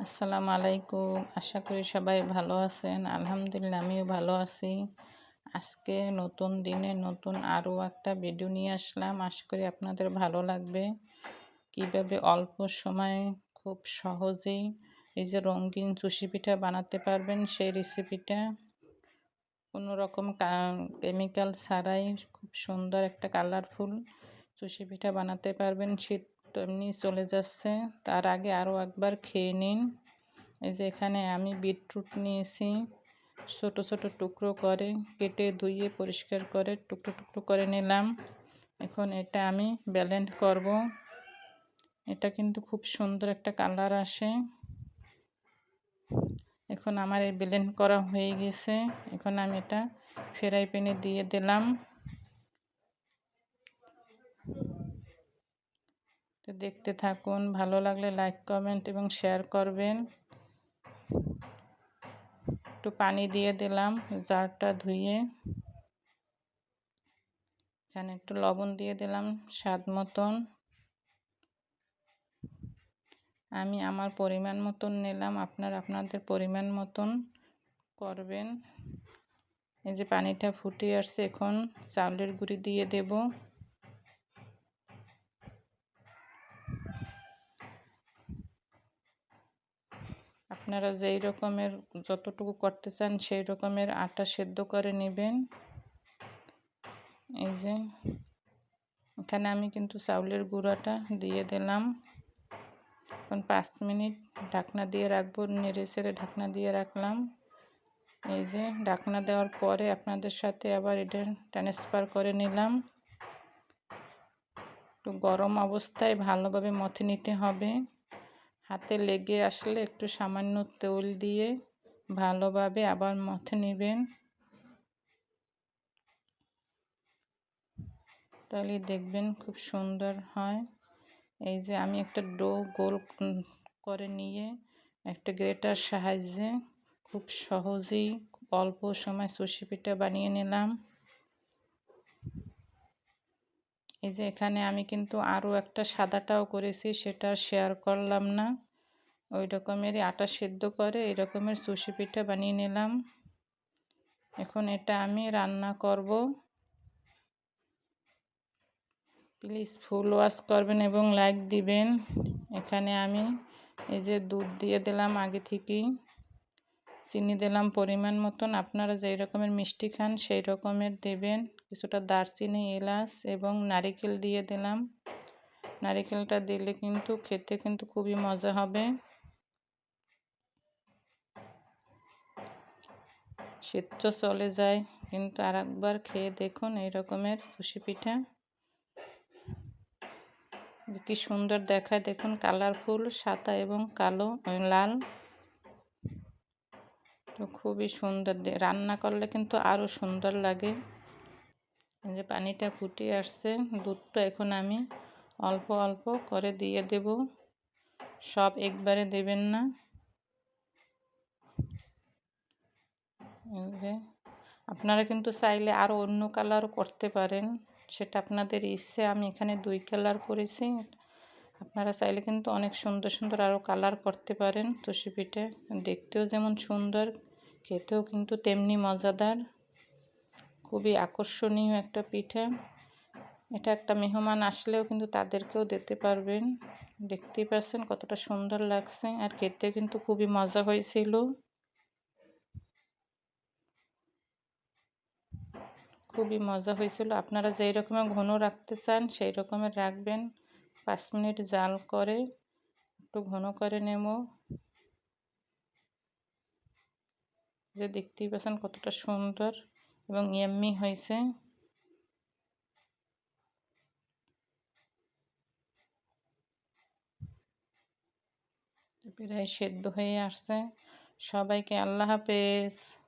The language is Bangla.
আসসালামু আলাইকুম। আশা করি সবাই ভালো আছেন। আলহামদুলিল্লাহ, আমিও ভালো আছি। আজকে নতুন দিনে নতুন আরও একটা ভিডিও নিয়ে আসলাম। আশা করি আপনাদের ভালো লাগবে। কীভাবে অল্প সময়ে খুব সহজেই এই যে রঙিন চুষি পিঠা বানাতে পারবেন সেই রেসিপিটা কোনো রকম কেমিক্যাল ছাড়াই খুব সুন্দর একটা কালারফুল চুষি পিঠা বানাতে পারবেন শীত তো এমনি চলে যাচ্ছে। তার আগে আরও একবার খেয়ে নিন। এই যে এখানে আমি বিটরুট নিয়েছি। ছোট ছোট টুকরো করে কেটে ধুইয়ে পরিষ্কার করে টুকরো টুকরো করে নিলাম। এখন এটা আমি ব্যালেন্ড করব। এটা কিন্তু খুব সুন্দর একটা কালার আসে। এখন আমার এই ব্লেন্ড করা হয়ে গেছে। এখন আমি এটা ফ্রাই প্যানে দিয়ে দিলাম তো দেখতে থাকুন। ভালো লাগলে লাইক কমেন্ট এবং শেয়ার করবেন। একটু পানি দিয়ে দিলাম, জারটা ধুয়ে। এখানে একটু লবণ দিয়ে দিলাম স্বাদ মতন। আমি আমার পরিমাণ মতন নিলাম, আপনার আপনাদের পরিমাণ মতন করবেন। এই যে পানিটা ফুটে আসছে, এখন চাউলের গুঁড়ি দিয়ে দেব। আপনারা যেই রকমের যতটুকু করতে চান, সেই রকমের আটা সেদ্ধ করে নেবেন। এই যে, এখানে আমি কিন্তু চাউলের গুঁড়াটা দিয়ে দিলাম। এখন পাঁচ মিনিট ঢাকনা দিয়ে রাখব, নেড়ে ছেড়ে ঢাকনা দিয়ে রাখলাম। এই যে, ঢাকনা দেওয়ার পরে আপনাদের সাথে আবার এটা ট্রান্সফার করে নিলাম। একটু গরম অবস্থায় ভালোভাবে মথে নিতে হবে। হাতে লেগে আসলে একটু সামান্য তেল দিয়ে ভালোভাবে আবার মথে নেবেন। তাহলে দেখবেন খুব সুন্দর হয়। এই যে আমি একটা ডো গোল করে নিয়ে একটা গ্রেটার সাহায্যে খুব সহজেই অল্প সময় সুশি পিঠা বানিয়ে নিলাম। এই যে এখানে আমি কিন্তু আরও একটা সাদাটাও করেছি, সেটা শেয়ার করলাম না। ওই রকমেরই আটা সেদ্ধ করে, এই রকমের সুশি পিঠা বানিয়ে নিলাম। এখন এটা আমি রান্না করব। প্লিজ ফুল ওয়াশ করবেন এবং লাইক দিবেন। এখানে আমি এই যে দুধ দিয়ে দিলাম আগে থেকেই। চিনি দিলাম পরিমাণ মতন। আপনারা যেই রকমের মিষ্টি খান সেই রকমের দেবেন। কিছুটা দারচিনি, এলাচ এবং নারিকেল দিয়ে দিলাম। নারিকেলটা দিলে কিন্তু খেতে কিন্তু খুবই মজা হবে। শীত চলে যায়। কিন্তু আর একবার খেয়ে দেখুন এই রকমের সুশি পিঠা। কি সুন্দর দেখায়। দেখুন কালারফুল, সাদা এবং কালো লাল। তো খুবই সুন্দর। রান্না করলে কিন্তু আরও সুন্দর লাগে। যে পানিটা ফুটে আসছে, দুধটা এখন আমি অল্প অল্প করে দিয়ে দেব। সব একবারে দেবেন না। যে, আপনারা কিন্তু চাইলে আরও অন্য কালারও করতে পারেন। সেটা আপনাদের ইচ্ছে, আমি এখানে দুই কালার করেছি। আপনারা চাইলে কিন্তু অনেক সুন্দর সুন্দর আরও কালার করতে পারেন তুষি পিঠে দেখতেও যেমন সুন্দর, খেতেও কিন্তু তেমনি মজাদার। খুবই আকর্ষণীয় একটা পিঠে। এটা একটা মেহমান আসলেও কিন্তু তাদেরকেও দিতে পারবেন। দেখতেই পাচ্ছেন কতটা সুন্দর লাগছে। আর খেতে কিন্তু খুবই মজা হয়েছিল। খুবই মজা হয়েছিল। আপনারা যেই রকমের ঘন রাখতে চান সেই রকমের রাখবেন। পাঁচ মিনিট জাল করে, একটু ঘন করে নেব। যে দেখতেই পাচ্ছেন কতটা সুন্দর এবং এমনি হয়েছে। প্রায় সেদ্ধ হয়ে আসছে। সবাইকে আল্লাহ হাফেজ।